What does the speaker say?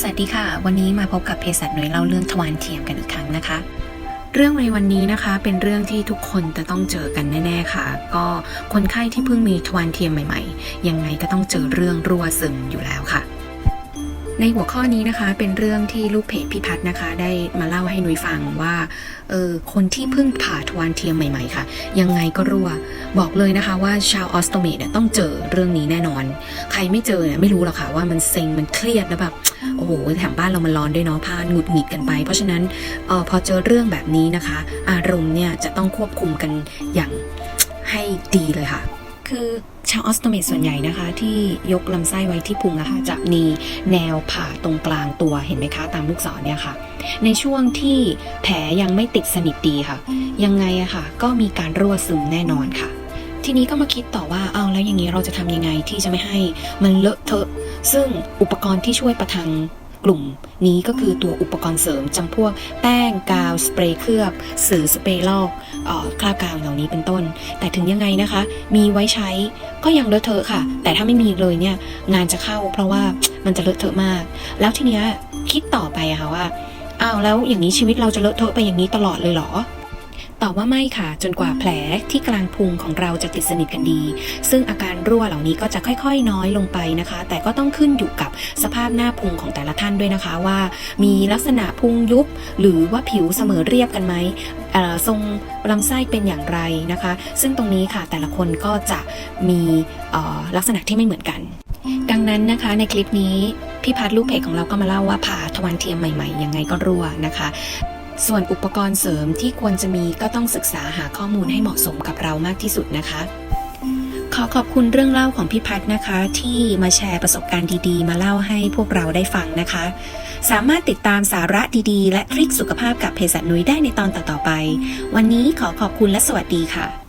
สวัสดีค่ะ วันนี้มาพบกับเภสัชหน่วยเล่าเรื่องทวารเทียมกันอีกครั้งนะคะ เรื่องในวันนี้นะคะเป็นเรื่องที่ทุกคนจะต้องเจอกันแน่ ๆค่ะ ก็คนไข้ที่เพิ่งมีทวารเทียมใหม่ ๆ ยังไงก็ต้องเจอเรื่องรั่วซึมอยู่แล้วค่ะ ในหัวข้อนี้นะคะเป็นเรื่องที่ลูกเพจพิพัฒน์นะคะ ได้มาเล่าให้หนุยฟังว่าเออคนที่เพิ่งผ่าทวารเทียมใหม่ๆค่ะ ยังไงก็รั่ว บอกเลยนะคะว่าชาวออสโตเมดเนี่ยต้องเจอเรื่องนี้แน่นอน ใครไม่เจอเนี่ยไม่รู้หรอกค่ะว่ามันเซ็งมันเครียดแล้วแบบโอ้โหแถมบ้านเรามันร้อนด้วยเนาะพานหงุดหงิดกันไป เพราะฉะนั้นเออพอเจอเรื่องแบบนี้นะคะ อารมณ์เนี่ยจะต้องควบคุมกันอย่างให้ดีเลยค่ะ คือ ชาวออสโตเมตส่วนใหญ่นะคะ ที่ยกลำไส้ไว้ที่พุงอะค่ะจะมีแนวผ่าตรงกลางตัวเห็นไหมคะ ตามลูกศรเนี่ยค่ะ ในช่วงที่แผลยังไม่ติดสนิทดีค่ะ ยังไงอะค่ะ ก็มีการรั่วซึมแน่นอนค่ะ ทีนี้ก็มาคิดต่อว่าเอาแล้วอย่างนี้เราจะทำยังไงที่จะไม่ให้มันเลอะเทอะ ซึ่งอุปกรณ์ที่ช่วยประทังกลุ่มนี้ก็คือตัวอุปกรณ์เสริมจำพวกแป้งกาว สเปรย์เคลือบ สื่อสเปรย์ลอก คราบกางเหล่านี้เป็นต้น แต่ถึงยังไงนะคะ มีไว้ใช้ก็ยังเลอะเทอะค่ะ แต่ถ้าไม่มีเลยเนี่ยงานจะเข้าเพราะว่ามันจะเลอะเทอะมาก แล้วทีเนี้ยคิดต่อไปอะค่ะว่าอ้าวแล้วอย่างนี้ชีวิตเราจะเลอะเทอะไปอย่างนี้ตลอดเลยเหรอ ตอบว่าไม่ค่ะ จนกว่าแผลที่กลางพุงของเราจะติดสนิทกันดี ซึ่งอาการรั่วเหล่านี้ก็จะค่อยๆ น้อยลงไปนะคะ แต่ก็ต้องขึ้นอยู่กับสภาพหน้าพุงของแต่ละท่านด้วยนะคะว่า มีลักษณะพุงยุบ หรือว่าผิวเสมอเรียบกันไหมทรงลำไส้เป็นอย่างไรนะคะ ซึ่งตรงนี้ค่ะแต่ละคนก็จะมีลักษณะที่ไม่เหมือนกัน ดังนั้นนะคะในคลิปนี้พี่พัดลูกเพจของเราก็มาเล่าว่าผ่าทวารเทียมใหม่ๆยังไงก็รั่วนะคะ ส่วนอุปกรณ์เสริมที่ควรจะมีก็ต้องศึกษาหาข้อมูลให้เหมาะสมกับเรามากที่สุดนะคะ ขอขอบคุณเรื่องเล่าของพี่พัฒนะคะ ที่มาแชร์ประสบการณ์ดีๆ มาเล่าให้พวกเราได้ฟังนะคะ สามารถติดตามสาระดีๆ และทริคสุขภาพกับเภสัชนุ้ยได้ในตอนต่อๆไป วันนี้ขอขอบคุณและสวัสดีค่ะ